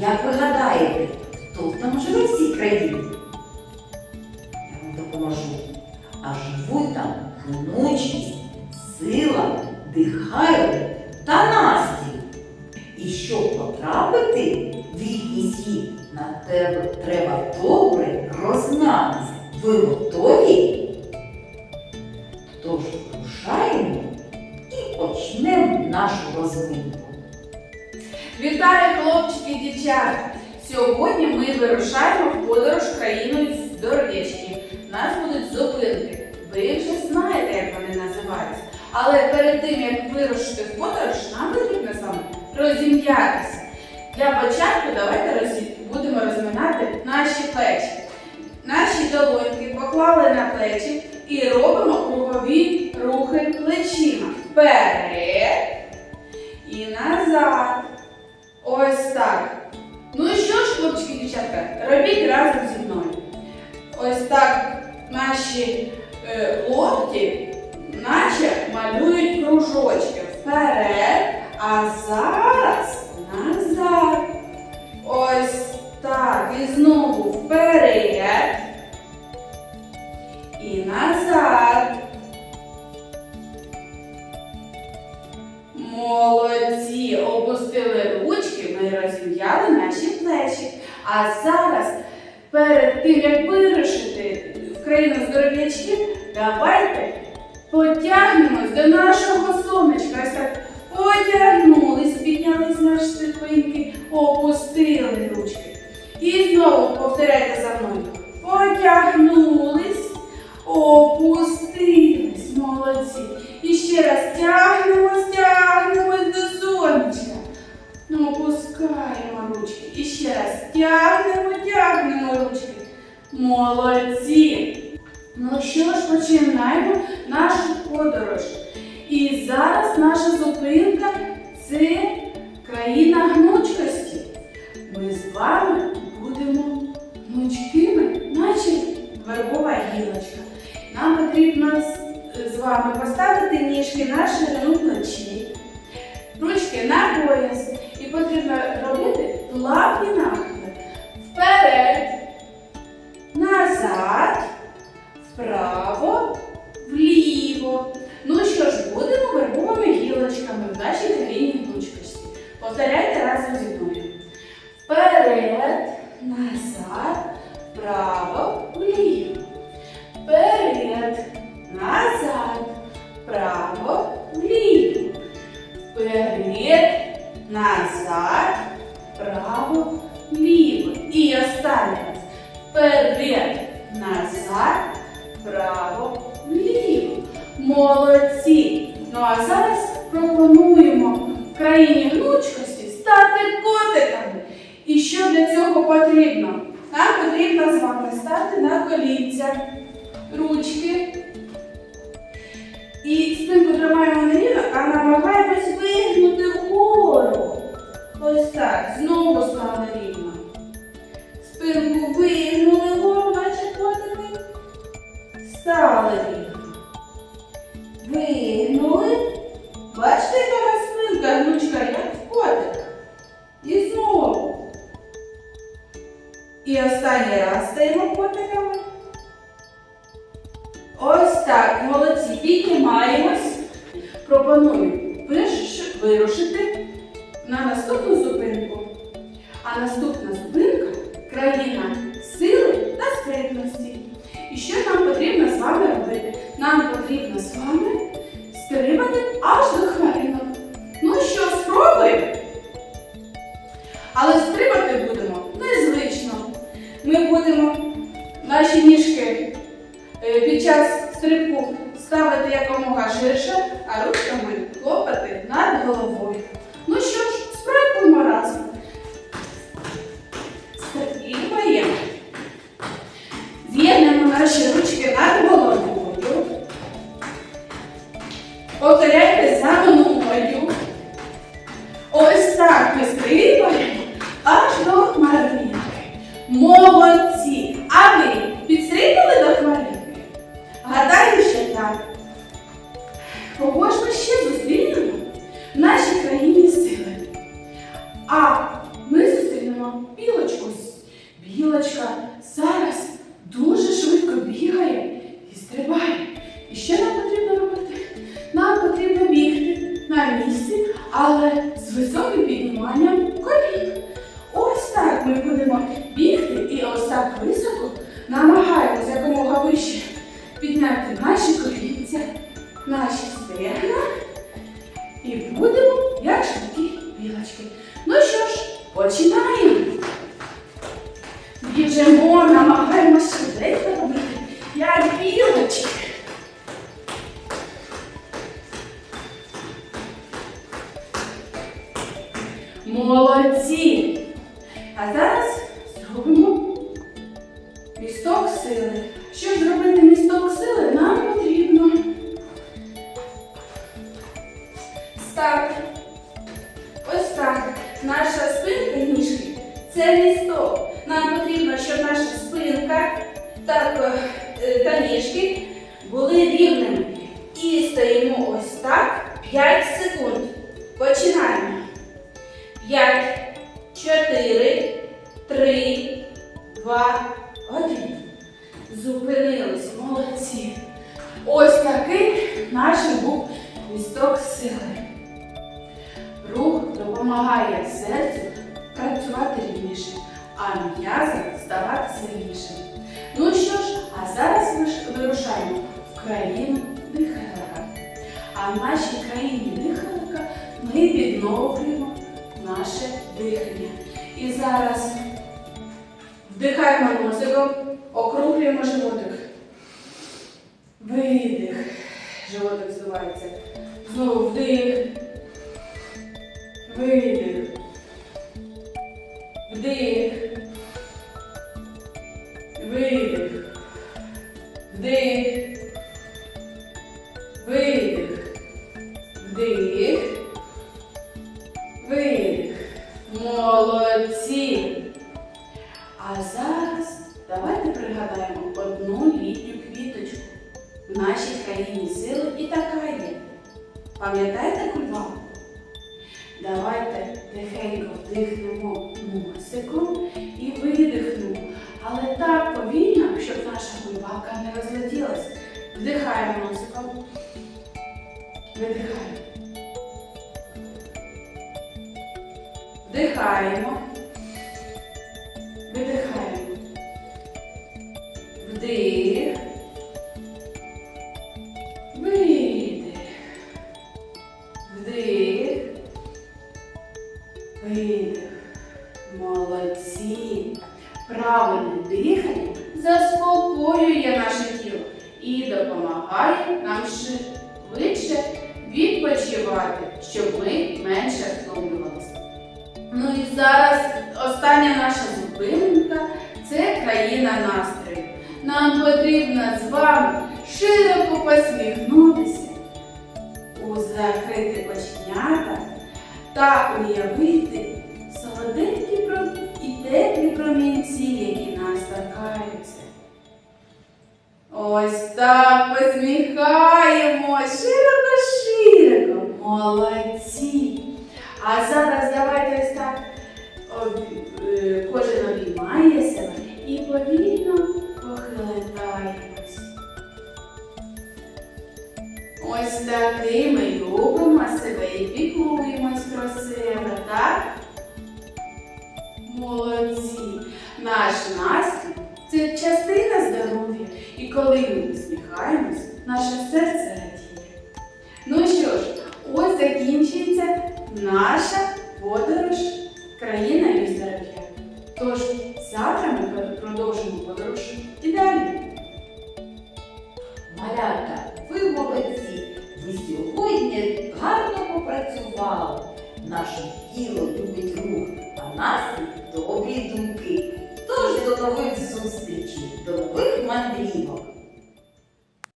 як ви гадаєте, хто там живе в цій країні? Я вам допоможу. А живуть там гнучкість, сила, дихайло та настій. І щоб потрапити в їхній світ, на тебе треба добре рознатися. Ви готові? Тож рушаємо і почнемо нашу розминку. Вітаю, хлопчики і дівчата! Сьогодні ми вирушаємо в подорож країною здоров'ячків. Нас будуть зупинки. Ви вже знаєте, як вони називаються. Але перед тим, як вирушити в подорож, нам потрібно з вами розім'ятися. Для початку давайте розі- будемо розминати наші плечі. Наші долоньки поклали на плечі і робимо кругові рухи плечима. Вперед і назад. Ось так. Ну і що ж, хлопчики дівчатка, робіть разом зі мною. Ось так наші е, локті, наче малюють кружочки вперед, а зараз перед тим, як вирушити в країну здоров'ячків, давайте потягнемось до нашого сонечка. Ось так потягнулись, піднялись наші ступеньки, опустили ручки. І знову повторяйте за мною. Потягнулись, починаємо нашу подорож. І зараз наша зупинка це країна гнучкості. Ми з вами будемо гнучкими, наче вербова гілочка. Нам потрібно з- вами поставити ніжки на ширину плечі, ручки на пояс. Вправо, вліво. Вперед, назад, вправо, вліво. Вперед, назад, вправо, вліво. І останній раз. Вперед, назад, вправо, вліво. Молодці! Ну а зараз пропонуємо в країні гнучкості стати котиками. І що для цього потрібно? Нам потрібно з вами стати на колінця, ручки. І спинку тримаємо не рівно, а намагаємось вигнути вгору. Ось так. Знову стали рівно. Спинку вигнули вгору, наче котики. Стали рівно. Вигнули. Бачите, яка спинка гнучка, І останній раз стаємо котиками. Ось так, молодці, піднімаємось. Пропоную вирушити на наступну зупинку. А наступна зупинка країна сили та спритності. І що стрибку ставити якомога ширше, а ручками хлопати над головою. Ну що ж, спробуємо разом. Стрибаємо. З'єднуємо наші ручки над головою. Повторяйте за мною. Ось так ми стрибаємо будемо бігти і ось так високо намагаємося якомога вище стати. Ось так. Наша спинка ніжки це місток. Нам потрібно, щоб наша спинка та, е, та ніжки були рівними. І стоїмо ось так 5 секунд. Починаємо. 5, 4, 3, 2, 1. Зупинились, молодці. Ось такий наш був місток сили. Допомагає серцю працювати рівніше, а м'язам ставати сильнішими. Ну що ж, а зараз ми вирушаємо в країну дихалика. А в нашій країні дихалика ми відновлюємо наше дихання. І зараз вдихаємо носиком, округлюємо животик. Видих. Животик здувається. Знову вдих. Видих. Вдих. Видих. Молодці. А зараз давайте пригадаємо одну літню квіточку. В нашій країні сили і така є. Пам'ятаєте кульбабу? Давайте тихенько вдихнемо носиком і видихнемо. Але так повільно, щоб наша кульбабка не розлетілась. Вдихаємо носиком. Видихаємо. Вдихаємо. Видихаємо. Вдих. Видих. Вдих. Видих. Молодці. Правильне дихання заспокоює наше тіло і допомагає нам швидше відпочивати, щоб ми менше втомлювалися. Ну і зараз остання наша зупинка це країна настрою. Нам потрібно з вами широко посміхнутися, у закрити оченята та уявити солоденькі і теплі промінці, які нас торкаються. Ось так посміхаємо широко-широко. Молодці. А зараз давайте ось так е, кожен обіймає себе і повільно похилитаємось. Ось таки ми любимо себе і піклуємось про себе, так? Молодці. Наш настрій це частина здоров'я. І коли ми усміхаємось, наше серце